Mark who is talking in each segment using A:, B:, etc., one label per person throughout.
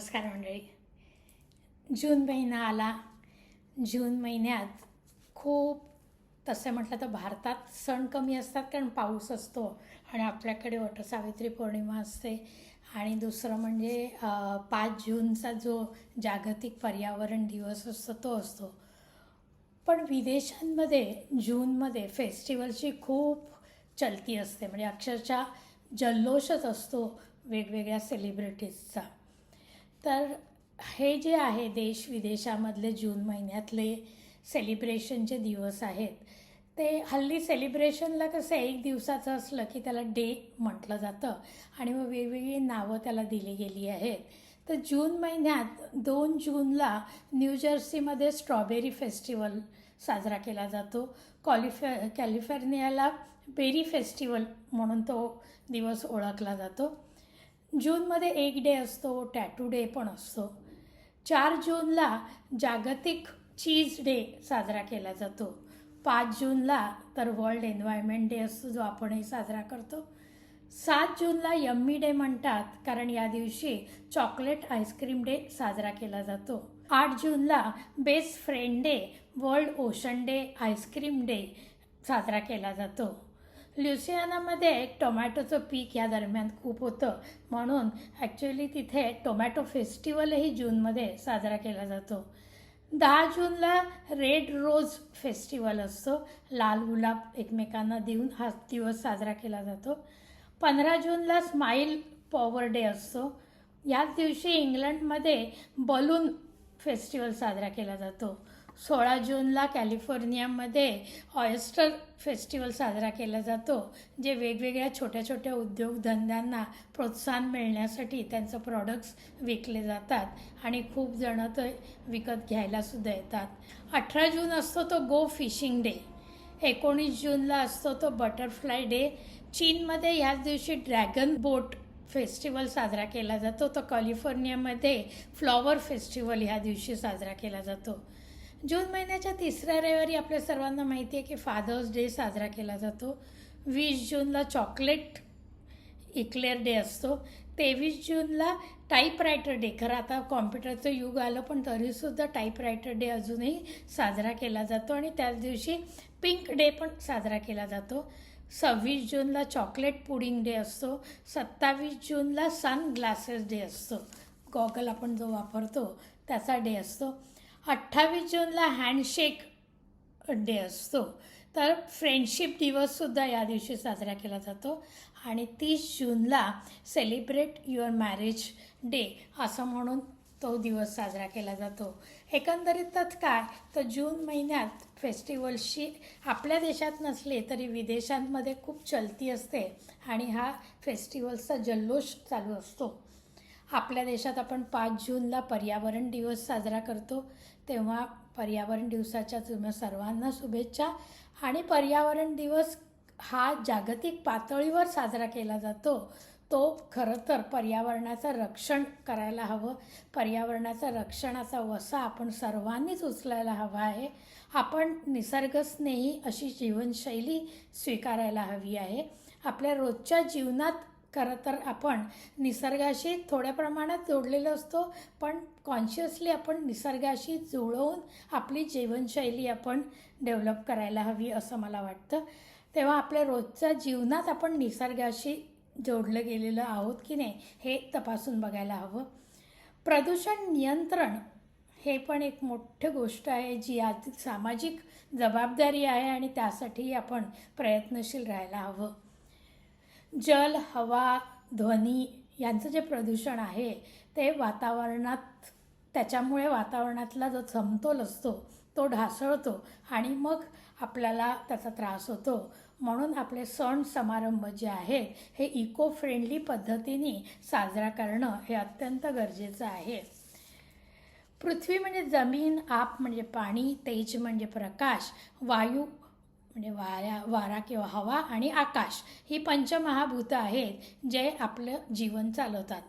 A: नमस्कार मंडळी. जून महिना आला. जून महिन्यात खूप तसं म्हटलं तर भारतात सण कमी असतात कारण पाऊस असतो आणि आपल्याकडे वटसावित्री पौर्णिमा असते. आणि दुसरं म्हणजे पाच जूनचा जो जागतिक पर्यावरण दिवस असतो तो असतो. पण विदेशांमध्ये जूनमध्ये फेस्टिवलची खूप चलती असते. म्हणजे अक्षरशः जल्लोषच असतो वेगवेगळ्या सेलिब्रिटीजचा तर हे जे आहे देश विदेशामधले जून महिन्यातले सेलिब्रेशनचे दिवस आहेत. ते हल्ली सेलिब्रेशनला कसं एक दिवसाचं असलं की त्याला डे म्हटलं जातं आणि मग वेगवेगळी नावं त्याला दिली गेली आहेत. तर जून महिन्यात दोन जूनला न्यूजर्सीमध्ये स्ट्रॉबेरी फेस्टिवल साजरा केला जातो. कॉलिफे कॅलिफोर्नियाला बेरी फेस्टिवल म्हणून तो दिवस ओळखला जातो. जूनमध्ये एक डे असतो टॅटू डे पण असतो. चार जूनला जागतिक चीज डे साजरा केला जातो. पाच जूनला तर वर्ल्ड एन्व्हायरमेंट डे असतो जो आपणही साजरा करतो. सात जूनला यम्मी डे म्हणतात कारण या दिवशी चॉकलेट आईस्क्रीम डे साजरा केला जातो. आठ जूनला best friend day world ocean day ice cream day साजरा केला जातो. ल्युसियानामध्ये टोमॅटोचं पीक या दरम्यान खूप होतं. म्हणून ॲक्च्युली तिथे टोमॅटो फेस्टिवलही जूनमध्ये साजरा केला जातो. दहा जूनला रेड रोज फेस्टिवल असतो. लाल गुलाब एकमेकांना देऊन हा दिवस साजरा केला जातो. पंधरा जूनला स्माईल पॉवर डे असतो. याच दिवशी इंग्लंडमध्ये बलून फेस्टिवल साजरा केला जातो. सोळा जूनला कॅलिफोर्नियामध्ये ऑयस्टर फेस्टिवल साजरा केला जातो जे वेगवेगळ्या छोट्या छोट्या उद्योगधंद्यांना प्रोत्साहन मिळण्यासाठी त्यांचं प्रॉडक्ट्स विकले जातात आणि खूप जणं ते विकत घ्यायलासुद्धा येतात. अठरा जून असतो तो गो फिशिंग डे एकोणीस जूनला असतो तो बटरफ्लाय डे चीनमध्ये ह्याच दिवशी ड्रॅगन बोट फेस्टिवल साजरा केला जातो. तर कॅलिफोर्नियामध्ये फ्लॉवर फेस्टिवल ह्या दिवशी साजरा केला जातो. जून महिन्याच्या तिसऱ्या रविवारी आपल्या सर्वांना माहिती आहे की फादर्स डे साजरा केला जातो. वीस जूनला चॉकलेट इक्लेअर डे असतो. तेवीस जूनला टाईपरायटर डे खरं आता कॉम्प्युटरचं युग आलं पण तरीसुद्धा टाईपरायटर डे अजूनही साजरा केला जातो आणि त्याच दिवशी पिंक डे पण साजरा केला जातो. सव्वीस जूनला चॉकलेट पुडिंग डे असतो. सत्तावीस जूनला सन ग्लासेस डे असतो. गॉगल आपण जो वापरतो त्याचा डे असतो. अठ्ठावीस जूनला हँडशेक डे असतो. तर फ्रेंडशिप दिवससुद्धा या दिवशी साजरा केला जातो. आणि तीस जूनला सेलिब्रेट युअर मॅरेज डे असं म्हणून तो दिवस साजरा केला जातो. एकंदरीतच काय? तर जून महिन्यात फेस्टिवल्सची आपल्या देशात नसले तरी विदेशांमध्ये खूप चलती असते. आणि हा फेस्टिवल्सचा जल्लोष चालू असतो. आपल्या देशात आपण पाच जूनला पर्यावरण दिवस साजरा करतो. तेव्हा पर्यावरण दिवसाच्या तुम्हा सर्वांना शुभेच्छा. आणि पर्यावरण दिवस हा जागतिक पातळीवर साजरा केला जातो. तो खरं तर पर्यावरणाचं रक्षण करायला हवं. पर्यावरणाचा रक्षणाचा वसा आपण सर्वांनीच उचलायला हवा आहे. आपण निसर्गस्नेही अशी जीवनशैली स्वीकारायला हवी आहे. आपल्या रोजच्या जीवनात खरं तर आपण निसर्गाशी थोड्या प्रमाणात जोडलेलो असतो पण कॉन्शियसली आपण निसर्गाशी जुळवून आपली जीवनशैली आपण डेव्हलप करायला हवी असं मला वाटतं. तेव्हा आपल्या रोजच्या जीवनात आपण निसर्गाशी जोडलं गेलेलं आहोत की नाही हे तपासून बघायला हवं. प्रदूषण नियंत्रण हे पण एक मोठं गोष्ट आहे जी आज सामाजिक जबाबदारी आहे आणि त्यासाठी आपण प्रयत्नशील राहायला हवं. जल हवा ध्वनी यांचं जे प्रदूषण आहे ते वातावरणात त्याच्यामुळे वातावरणातला जो समतोल असतो तो ढासळतो आणि मग आपल्याला त्याचा त्रास होतो. म्हणून आपले सण समारंभ जे आहेत हे इको फ्रेंडली पद्धतीने साजरा करणं हे अत्यंत गरजेचं आहे. पृथ्वी म्हणजे जमीन आप म्हणजे पाणी तेज म्हणजे प्रकाश वायू म्हणजे वाऱ्या वारा किंवा हवा आणि आकाश ही पंचमहाभूतं आहेत जे आपलं जीवन चालवतात.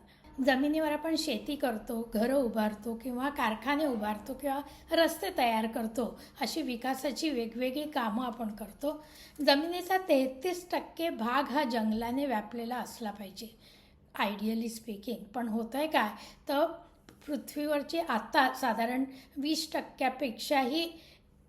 A: जमिनीवर आपण शेती करतो घरं उभारतो किंवा कारखाने उभारतो किंवा रस्ते तयार करतो अशी विकासाची वेगवेगळी कामं आपण करतो. जमिनीचा तेहतीस टक्के भाग हा जंगलाने व्यापलेला असला पाहिजे. आयडियली स्पीकिंग पण होतं आहे काय? तर पृथ्वीवरची आता साधारण वीस टक्क्यापेक्षाही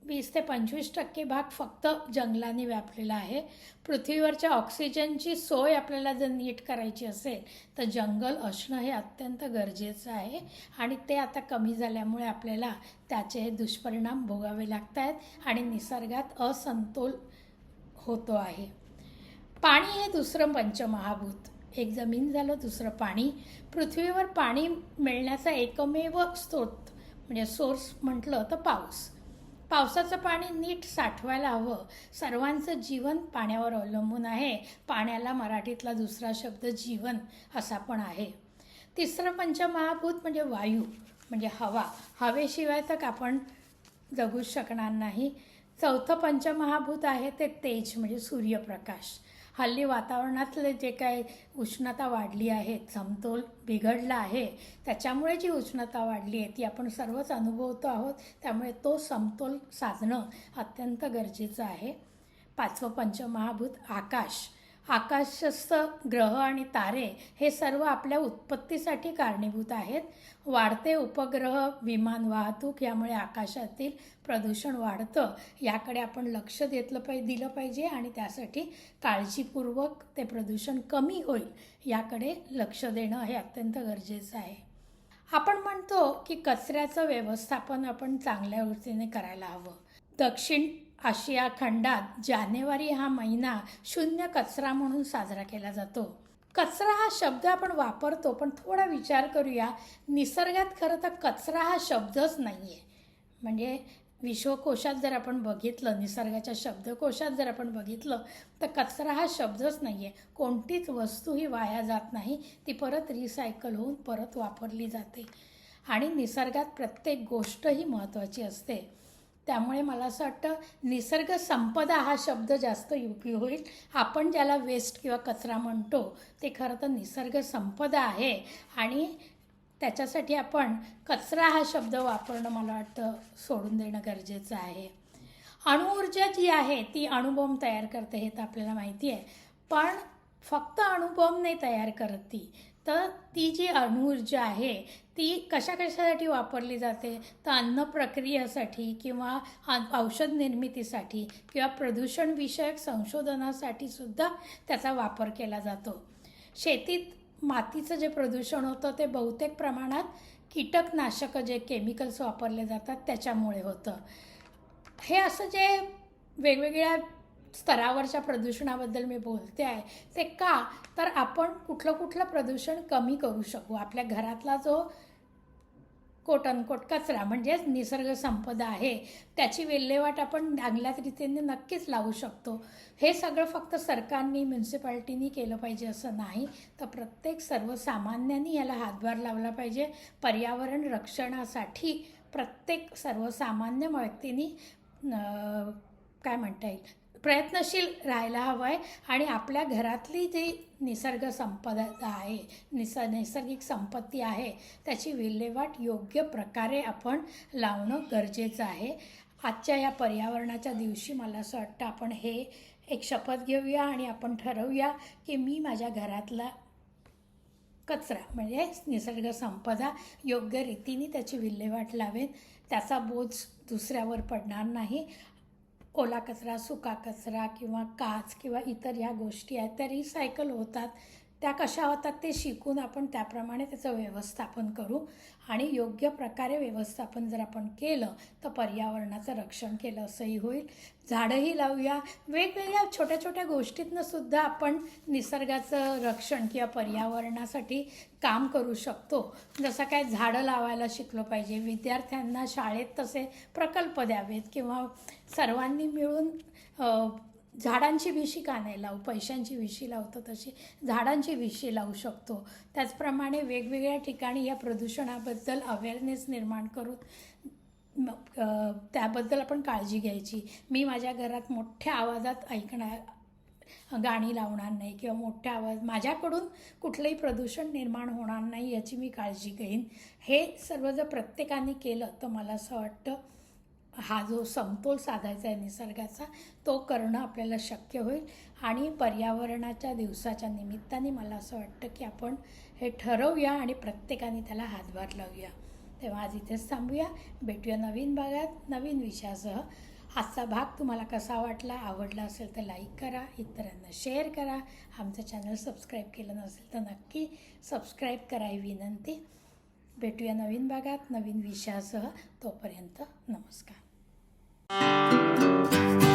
A: वीस ते पंचवीस टक्के भाग फक्त जंगलाने व्यापलेला आहे. पृथ्वीवरच्या ऑक्सिजनची सोय आपल्याला जर नीट करायची असेल तर जंगल असणं हे अत्यंत गरजेचं आहे आणि ते आता कमी झाल्यामुळे आपल्याला त्याचे दुष्परिणाम भोगावे लागत आहेत आणि निसर्गात असंतोल होतो आहे. पाणी हे दुसरं पंचमहाभूत. एक जमीन झालं दुसरं पाणी. पृथ्वीवर पाणी मिळण्याचा एकमेव स्रोत म्हणजे सोर्स म्हटलं तर पाऊस. पावसाचं पाणी नीट साठवायला हवं. सर्वांचं जीवन पाण्यावर अवलंबून आहे. पाण्याला मराठीतला दुसरा शब्द जीवन असा पण आहे. तिसरं म्हणजे पंचमहाभूत म्हणजे वायू म्हणजे हवा. हवेशिवाय तर आपण जगूच शकणार नाही. चौथं पंचमहाभूत आहे ते तेज म्हणजे सूर्यप्रकाश. हल्ली वातावरणातले जे काय उष्णता वाढली आहे समतोल बिघडला आहे त्याच्यामुळे जी उष्णता वाढली आहे ती आपण सर्वच अनुभवतो आहोत. त्यामुळे तो समतोल साधणं अत्यंत गरजेचं आहे. पाचवं पंचमहाभूत आकाश. आकाशस्थ ग्रह आणि तारे हे सर्व आपल्या उत्पत्तीसाठी कारणीभूत आहेत. वाढते उपग्रह विमान वाहतूक यामुळे आकाशातील प्रदूषण वाढतं याकडे आपण लक्ष देतलं पाहि दिलं पाहिजे आणि त्यासाठी काळजीपूर्वक ते प्रदूषण कमी होईल याकडे लक्ष देणं हे अत्यंत गरजेचं आहे. आपण म्हणतो की कचऱ्याचं व्यवस्थापन आपण चांगल्या वृत्तीने करायला हवं. दक्षिण आशिया खंडात जानेवारी हा महिना शून्य कचरा म्हणून साजरा केला जातो. कचरा हा शब्द आपण वापरतो पण थोडा विचार करूया. निसर्गात खरं तर कचरा हा शब्दच नाही आहे म्हणजे विश्वकोशात जर आपण बघितलं निसर्गाच्या शब्दकोशात जर आपण बघितलं तर कचरा हा शब्दच नाही आहे कोणतीच वस्तू ही वाया जात नाही ती परत रिसायकल होऊन परत वापरली जाते. आणि निसर्गात प्रत्येक गोष्ट ही महत्त्वाची असते. त्यामुळे मला असं वाटतं निसर्ग संपदा हा शब्द जास्त योग्य होईल. आपण ज्याला वेस्ट किंवा कचरा म्हणतो ते खरं तर निसर्ग संपदा आहे. आणि त्याच्यासाठी आपण कचरा हा शब्द वापरणं मला वाटतं सोडून देणं गरजेचं आहे. अणुऊर्जा जी आहे ती अणुबॉम्ब तयार करते हे तर आपल्याला माहिती आहे. पण फक्त अणुबॉम्ब नाही तयार करत ती. तर ती जी अणुऊर्जा आहे ती कशा कशासाठी वापरली जाते? तर अन्न प्रक्रियेसाठी किंवा औषध निर्मितीसाठी किंवा प्रदूषणविषयक संशोधनासाठी सुद्धा त्याचा वापर केला जातो. शेतीत मातीचं जे प्रदूषण होतं ते बहुतेक प्रमाणात कीटकनाशकं जे केमिकल्स वापरले जातात त्याच्यामुळे होतं. हे असं जे वेगवेगळ्या स्तरावरच्या प्रदूषणाबद्दल मी बोलते आहे. ते का? तर आपण कुठलं कुठलं प्रदूषण कमी करू शकू? आपल्या घरातला जो कोट अनकोट कचरा म्हणजेच निसर्ग संपदा आहे त्याची विल्हेवाट आपण चांगल्याच रीतीने नक्कीच लावू शकतो. हे सगळं फक्त सरकारनी म्युन्सिपाल्टीनी केलं पाहिजे असं नाही. तर प्रत्येक सर्वसामान्यांनी याला हातभार लावला पाहिजे. पर्यावरण रक्षणासाठी प्रत्येक सर्वसामान्य व्यक्तीनी काय म्हणता येईल? प्रयत्नशील राहायला हवं आहे आणि आपल्या घरातली जी निसर्ग संपदा आहे निस नैसर्गिक संपत्ती आहे त्याची विल्हेवाट योग्य प्रकारे आपण लावणं गरजेचं आहे. आजच्या या पर्यावरणाच्या दिवशी मला असं वाटतं आपण हे एक शपथ घेऊया आणि आपण ठरवूया की मी माझ्या घरातला कचरा म्हणजे निसर्ग संपदा योग्य रीतीने त्याची विल्हेवाट लावेन. त्याचा बोज दुसऱ्यावर पडणार नाही. ओला कचरा सुका कचरा किंवा काच किंवा इतर ह्या गोष्टी आहेत त्या रिसायकल होतात. त्या कशा होतात ते शिकून आपण त्याप्रमाणे त्याचं व्यवस्थापन करू. आणि योग्य प्रकारे व्यवस्थापन जर आपण केलं तर पर्यावरणाचं रक्षण केलं असंही होईल. झाडंही लावूया. वेगवेगळ्या छोट्या छोट्या गोष्टीतनं सुद्धा आपण निसर्गाचं रक्षण किंवा पर्यावरणासाठी काम करू शकतो. जसं काय झाडं लावायला शिकलं पाहिजे. विद्यार्थ्यांना शाळेत तसे प्रकल्प द्यावेत किंवा सर्वांनी मिळून झाडांची विशी का नाही लावू? पैशांची विशी लावतो तशी. झाडांची विशी लावू शकतो. त्याचप्रमाणे वेगवेगळ्या ठिकाणी या प्रदूषणाबद्दल अवेअरनेस निर्माण करून त्याबद्दल आपण काळजी घ्यायची. मी माझ्या घरात मोठ्या आवाजात ऐकणार गाणी लावणार नाही किंवा मोठ्या आवाज माझ्याकडून कुठलंही प्रदूषण निर्माण होणार नाही याची मी काळजी घेईन. हे सर्व जर प्रत्येकाने केलं तर मला असं वाटतं हा जो समतोल साधायचा आहे निसर्गाचा तो करणं आपल्याला शक्य होईल. आणि पर्यावरणाच्या दिवसाच्या निमित्ताने मला असं वाटतं की आपण हे ठरवूया आणि प्रत्येकाने त्याला हातभार लावूया. तेव्हा आज इथेच थांबूया. भेटूया नवीन भागात नवीन विषयासह. आजचा भाग तुम्हाला कसा वाटला आवडला असेल तर लाईक करा इतरांना शेअर करा. आमचं चॅनल सबस्क्राईब केलं नसेल तर नक्की सबस्क्राईब करा ही विनंती. भेटूया नवीन भागात नवीन विषयासह. तोपर्यंत नमस्कार. Música